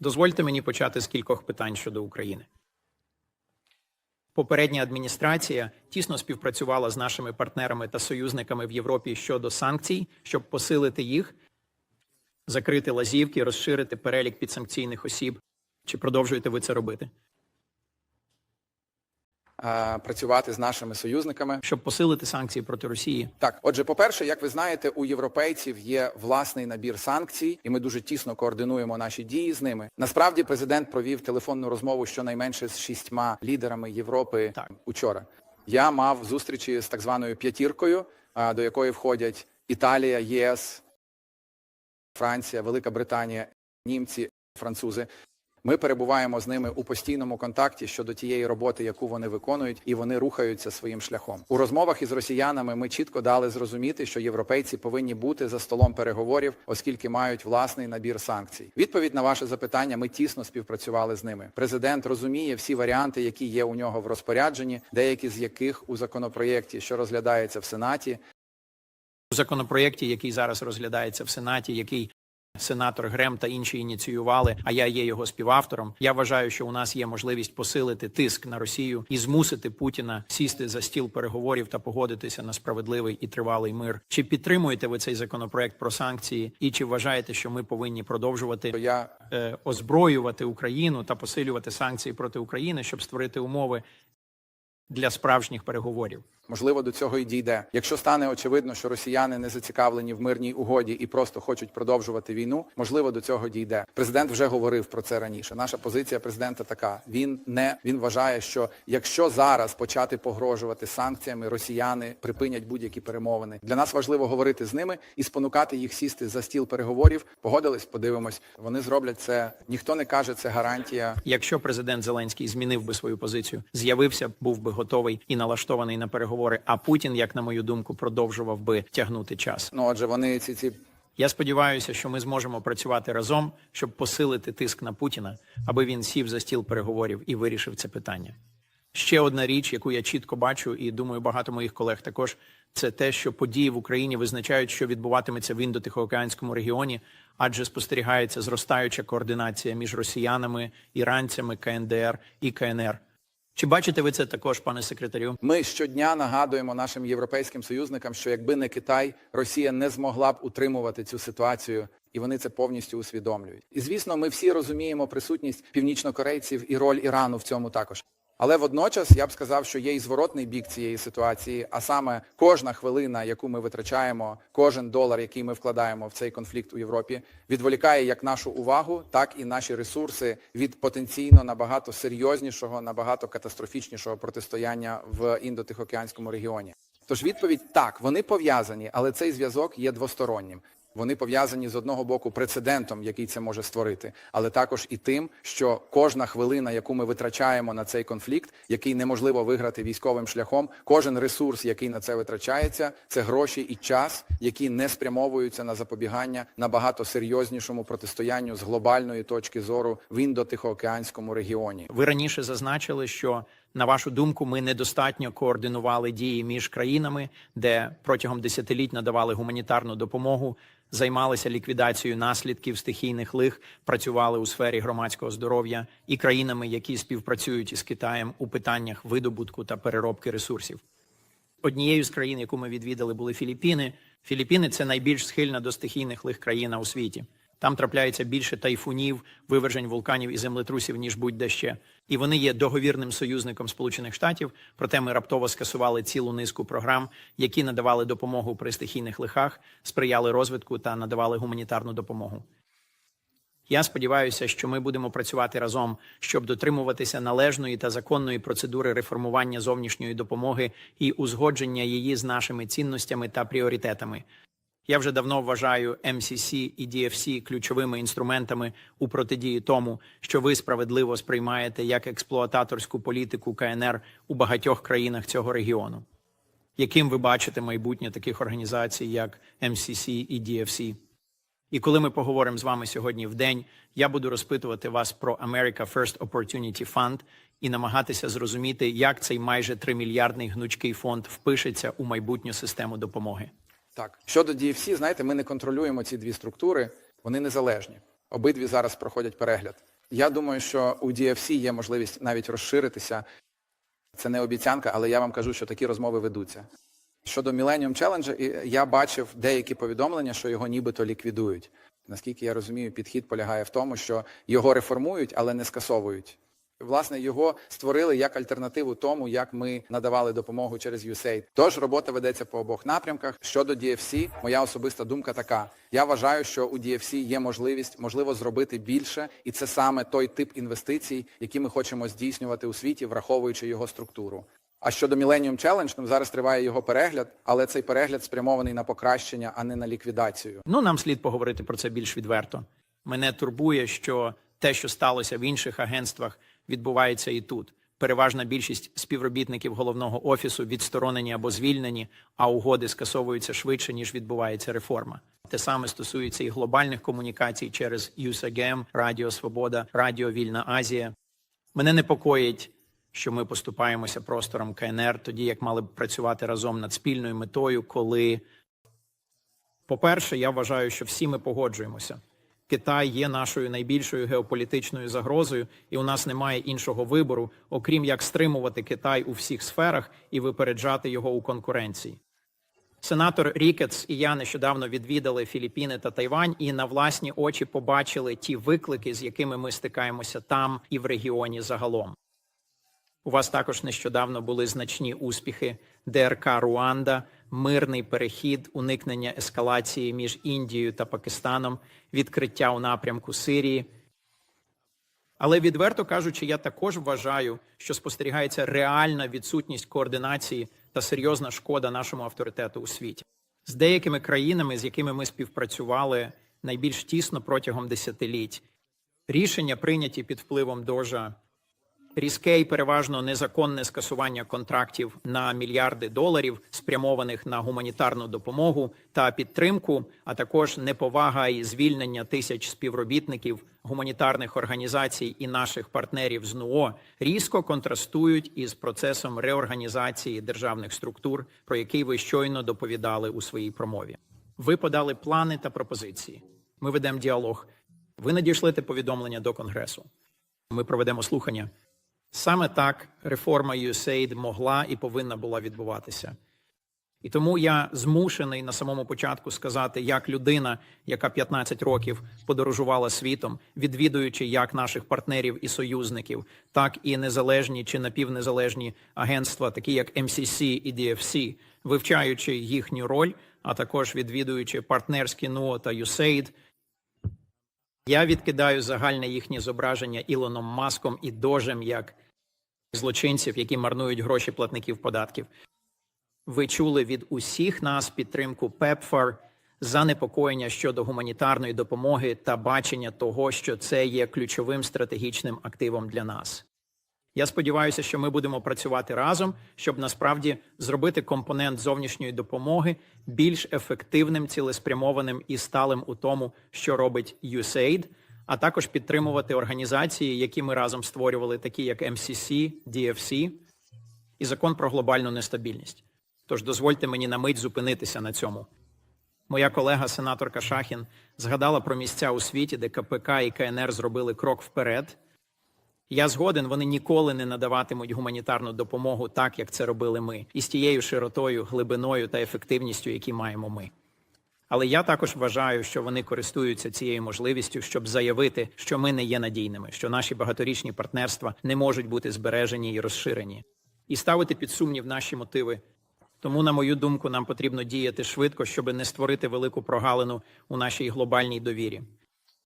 Дозвольте мені почати з кількох питань щодо України. Попередня адміністрація тісно співпрацювала з нашими партнерами та союзниками в Європі щодо санкцій, щоб посилити їх, закрити лазівки, розширити перелік підсанкційних осіб. Чи продовжуєте ви це робити? Е, працювати з нашими союзниками. Щоб посилити санкції проти Росії, Так, отже, по-перше, як ви знаєте, у європейців є власний набір санкцій, і ми дуже тісно координуємо наші дії з ними. Насправді, президент провів телефонну розмову щонайменше з шістьма лідерами Європи Так. учора. Я мав зустрічі з так званою п'ятіркою, до якої входять Італія, ЄС, Франція, Велика Британія, німці, французи. Ми перебуваємо з ними у постійному контакті щодо тієї роботи, яку вони виконують, і вони рухаються своїм шляхом. У розмовах із росіянами ми чітко дали зрозуміти, що європейці повинні бути за столом переговорів, оскільки мають власний набір санкцій. Відповідь на ваше запитання: ми тісно співпрацювали з ними. Президент розуміє всі варіанти, які є у нього в розпорядженні, деякі з яких у законопроєкті, що розглядається в Сенаті, у законопроєкті, який зараз розглядається в Сенаті, який сенатор Грем та інші ініціювали, а я є його співавтором. Я вважаю, що у нас є можливість посилити тиск на Росію і змусити Путіна сісти за стіл переговорів та погодитися на справедливий і тривалий мир. Чи підтримуєте ви цей законопроект про санкції, і чи вважаєте, що ми повинні продовжувати я е, озброювати Україну та посилювати санкції проти України, щоб створити умови для справжніх переговорів? Можливо, до цього і дійде. Якщо стане очевидно, що росіяни не зацікавлені в мирній угоді і просто хочуть продовжувати війну, можливо, до цього дійде. Президент вже говорив про це раніше. Наша позиція президента така: він не він вважає, що якщо зараз почати погрожувати санкціями, росіяни припинять будь-які перемовини. Для нас важливо говорити з ними і спонукати їх сісти за стіл переговорів. Погодились, подивимось. Вони зроблять це. Ніхто не каже, це гарантія. Якщо президент Зеленський змінив би свою позицію, з'явився, був би готовий і налаштований на переговори. А Путін, як на мою думку, продовжував би тягнути час. Ну отже, вони ці ці Я сподіваюся, що ми зможемо працювати разом, щоб посилити тиск на Путіна, аби він сів за стіл переговорів і вирішив це питання. Ще одна річ, яку я чітко бачу, і думаю, багато моїх колег також, це те, що події в Україні визначають, що відбуватиметься в індотихоокеанському регіоні, адже спостерігається зростаюча координація між росіянами, іранцями, КНДР і КНР. Чи бачите ви це також, пане секретарю? Ми щодня нагадуємо нашим європейським союзникам, що якби не Китай, Росія не змогла б утримувати цю ситуацію, і вони це повністю усвідомлюють. І звісно, ми всі розуміємо присутність північнокорейців і роль Ірану в цьому також. Але водночас я б сказав, що є і зворотний бік цієї ситуації, а саме кожна хвилина, яку ми витрачаємо, кожен долар, який ми вкладаємо в цей конфлікт у Європі, відволікає як нашу увагу, так і наші ресурси від потенційно набагато серйознішого, набагато катастрофічнішого протистояння в індотихоокеанському регіоні. Тож відповідь так, вони пов'язані, але цей зв'язок є двостороннім. Вони пов'язані з одного боку прецедентом, який це може створити, але також і тим, що кожна хвилина, яку ми витрачаємо на цей конфлікт, який неможливо виграти військовим шляхом, кожен ресурс, який на це витрачається, це гроші і час, які не спрямовуються на запобігання набагато серйознішому протистоянню з глобальної точки зору в індотихоокеанському регіоні. Ви раніше зазначили, що на вашу думку ми недостатньо координували дії між країнами, де протягом десятиліть надавали гуманітарну допомогу, займалися ліквідацією наслідків стихійних лих, працювали у сфері громадського здоров'я і країнами, які співпрацюють із Китаєм у питаннях видобутку та переробки ресурсів. Однією з країн, яку ми відвідали, були Філіппіни. Філіппіни це найбільш схильна до стихійних лих країна у світі. Там трапляється більше тайфунів, вивержень вулканів і землетрусів, ніж будь-де ще. І вони є договірним союзником Сполучених Штатів. Проте ми раптово скасували цілу низку програм, які надавали допомогу при стихійних лихах, сприяли розвитку та надавали гуманітарну допомогу. Я сподіваюся, що ми будемо працювати разом, щоб дотримуватися належної та законної процедури реформування зовнішньої допомоги і узгодження її з нашими цінностями та пріоритетами. Я вже давно вважаю МСС і DFC ключовими інструментами у протидії тому, що ви справедливо сприймаєте як експлуататорську політику КНР у багатьох країнах цього регіону. Яким ви бачите майбутнє таких організацій, як МСС і DFC? І коли ми поговоримо з вами сьогодні в день, я буду розпитувати вас про America First Opportunity Fund і намагатися зрозуміти, як цей майже 3 мільярдний гнучкий фонд впишеться у майбутню систему допомоги. Так щодо DFC, знаєте, ми не контролюємо ці дві структури, вони незалежні. Обидві зараз проходять перегляд. Я думаю, що у DFC є можливість навіть розширитися. Це не обіцянка, але я вам кажу, що такі розмови ведуться. Щодо Millennium Challenge, я бачив деякі повідомлення, що його нібито ліквідують. Наскільки я розумію, підхід полягає в тому, що його реформують, але не скасовують. Власне, його створили як альтернативу тому, як ми надавали допомогу через USAID. Тож робота ведеться по обох напрямках. Щодо DFC, моя особиста думка така. Я вважаю, що у DFC є можливість, можливо, зробити більше, і це саме той тип інвестицій, які ми хочемо здійснювати у світі, враховуючи його структуру. А щодо Millennium Challenge, ну, зараз триває його перегляд, але цей перегляд спрямований на покращення, а не на ліквідацію. Ну, нам слід поговорити про це більш відверто. Мене турбує, що те, що сталося в інших агентствах, відбувається і тут. Переважна більшість співробітників головного офісу відсторонені або звільнені, а угоди скасовуються швидше, ніж відбувається реформа. Те саме стосується і глобальних комунікацій через USAGM, Радіо Свобода, Радіо Вільна Азія. Мене непокоїть, що ми поступаємося простором КНР, тоді як мали б працювати разом над спільною метою, коли по-перше, я вважаю, що всі ми погоджуємося. Китай є нашою найбільшою геополітичною загрозою, і у нас немає іншого вибору, окрім як стримувати Китай у всіх сферах і випереджати його у конкуренції. Сенатор Рікетс і я нещодавно відвідали Філіппіни та Тайвань і на власні очі побачили ті виклики, з якими ми стикаємося там і в регіоні загалом. У вас також нещодавно були значні успіхи ДРК Руанда, мирний перехід, уникнення ескалації між Індією та Пакистаном, відкриття у напрямку Сирії. Але відверто кажучи, я також вважаю, що спостерігається реальна відсутність координації та серйозна шкода нашому авторитету у світі. З деякими країнами, з якими ми співпрацювали найбільш тісно протягом десятиліть, рішення прийняті під впливом дожа різке і переважно незаконне скасування контрактів на мільярди доларів, спрямованих на гуманітарну допомогу та підтримку, а також неповага і звільнення тисяч співробітників гуманітарних організацій і наших партнерів з НУО різко контрастують із процесом реорганізації державних структур, про який ви щойно доповідали у своїй промові. Ви подали плани та пропозиції. Ми ведемо діалог. Ви надішлете повідомлення до Конгресу. Ми проведемо слухання. Саме так реформа USAID могла і повинна була відбуватися. І тому я змушений на самому початку сказати, як людина, яка 15 років подорожувала світом, відвідуючи як наших партнерів і союзників, так і незалежні чи напівнезалежні агентства, такі як MCC і DFC, вивчаючи їхню роль, а також відвідуючи партнерські НУО та USAID, я відкидаю загальне їхнє зображення Ілоном Маском і Дожем як злочинців, які марнують гроші платників податків. Ви чули від усіх нас підтримку ПЕПФАР, занепокоєння щодо гуманітарної допомоги та бачення того, що це є ключовим стратегічним активом для нас. Я сподіваюся, що ми будемо працювати разом, щоб насправді зробити компонент зовнішньої допомоги більш ефективним, цілеспрямованим і сталим у тому, що робить USAID, а також підтримувати організації, які ми разом створювали, такі як MCC, DFC і закон про глобальну нестабільність. Тож дозвольте мені на мить зупинитися на цьому. Моя колега, сенаторка Шахін, згадала про місця у світі, де КПК і КНР зробили крок вперед. Я згоден, вони ніколи не надаватимуть гуманітарну допомогу так, як це робили ми, і з тією широтою, глибиною та ефективністю, які маємо ми. Але я також вважаю, що вони користуються цією можливістю, щоб заявити, що ми не є надійними, що наші багаторічні партнерства не можуть бути збережені і розширені, і ставити під сумнів наші мотиви. Тому, на мою думку, нам потрібно діяти швидко, щоб не створити велику прогалину у нашій глобальній довірі.